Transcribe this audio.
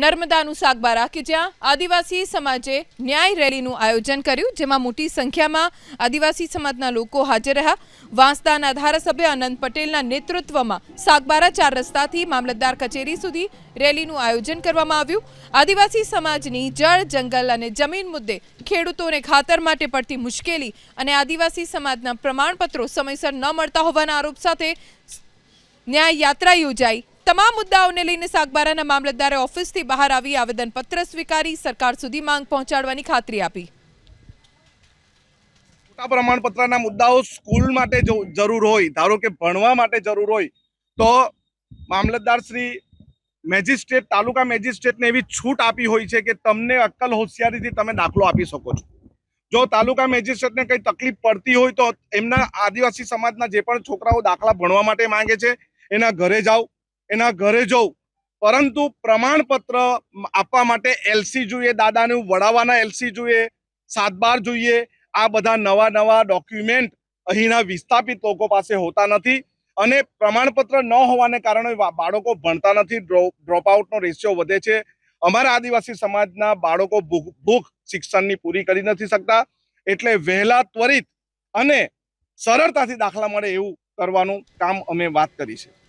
નર્મદાનું સાગબારા કે જ્યાં આદિવાસી સમાજે ન્યાય રેલીનું આયોજન કર્યું, જેમાં મોટી સંખ્યામાં આદિવાસી સમાજના લોકો હાજર રહ્યા. વાંસદાના ધારાસભ્ય અનંત પટેલના નેતૃત્વમાં સાગબારા ચાર રસ્તાથી મામલતદાર કચેરી સુધી રેલીનું આયોજન કરવામાં આવ્યું. આદિવાસી સમાજની જળ, જંગલ અને જમીન મુદ્દે ખેડૂતોને ખાતર માટે પડતી મુશ્કેલી અને આદિવાસી સમાજના પ્રમાણપત્રો સમયસર ન મળતા હોવાના આરોપ સાથે ન્યાય યાત્રા યોજાઈ. તમામ મુદ્દાઓને લઈને સાગબારાના મામલતદારે ઓફિસથી બહાર આવી આવેદનપત્ર સ્વીકારી સરકાર સુધી માંગ પહોંચાડવાની ખાતરી આપી. મોટા પ્રમાણપત્રના મુદ્દાઓ સ્કૂલ માટે જરૂર હોય, ધારો કે ભણવા માટે જરૂર હોય, તો મામલતદાર શ્રી મેજિસ્ટ્રેટ, તાલુકા મેજિસ્ટ્રેટને એવી છૂટ આપી હોય છે કે તમને અક્કલ હોશિયારીથી તમે દાખલો આપી શકો છો. જો તાલુકા મેજિસ્ટ્રેટને કંઈ તકલીફ પડતી હોય તો એમના આદિવાસી સમાજના જે પણ છોકરાઓ દાખલા ભણવા માટે માંગે છે, એના ઘરે જાઓ એના ઘરે જવું પરંતુ પ્રમાણપત્ર આપવા માટે એલસી જોઈએ, દાદાનું વડાવાના એલસી જોઈએ, સાતબાર જોઈએ. આ બધા નવા નવા ડોક્યુમેન્ટ અહીંના વિસ્થાપિત લોકો પાસે હોતા નથી અને પ્રમાણપત્ર ન હોવાને કારણે બાળકો ભણતા નથી. ડ્રોપ આઉટનો રેશિયો વધે છે. અમારા આદિવાસી સમાજના બાળકો ભૂખ ભૂખ શિક્ષણની પૂરી કરી નથી શકતા. એટલે વહેલા, ત્વરિત અને સરળતાથી દાખલા મળે એવું કરવાનું કામ અમે વાત કરી છે.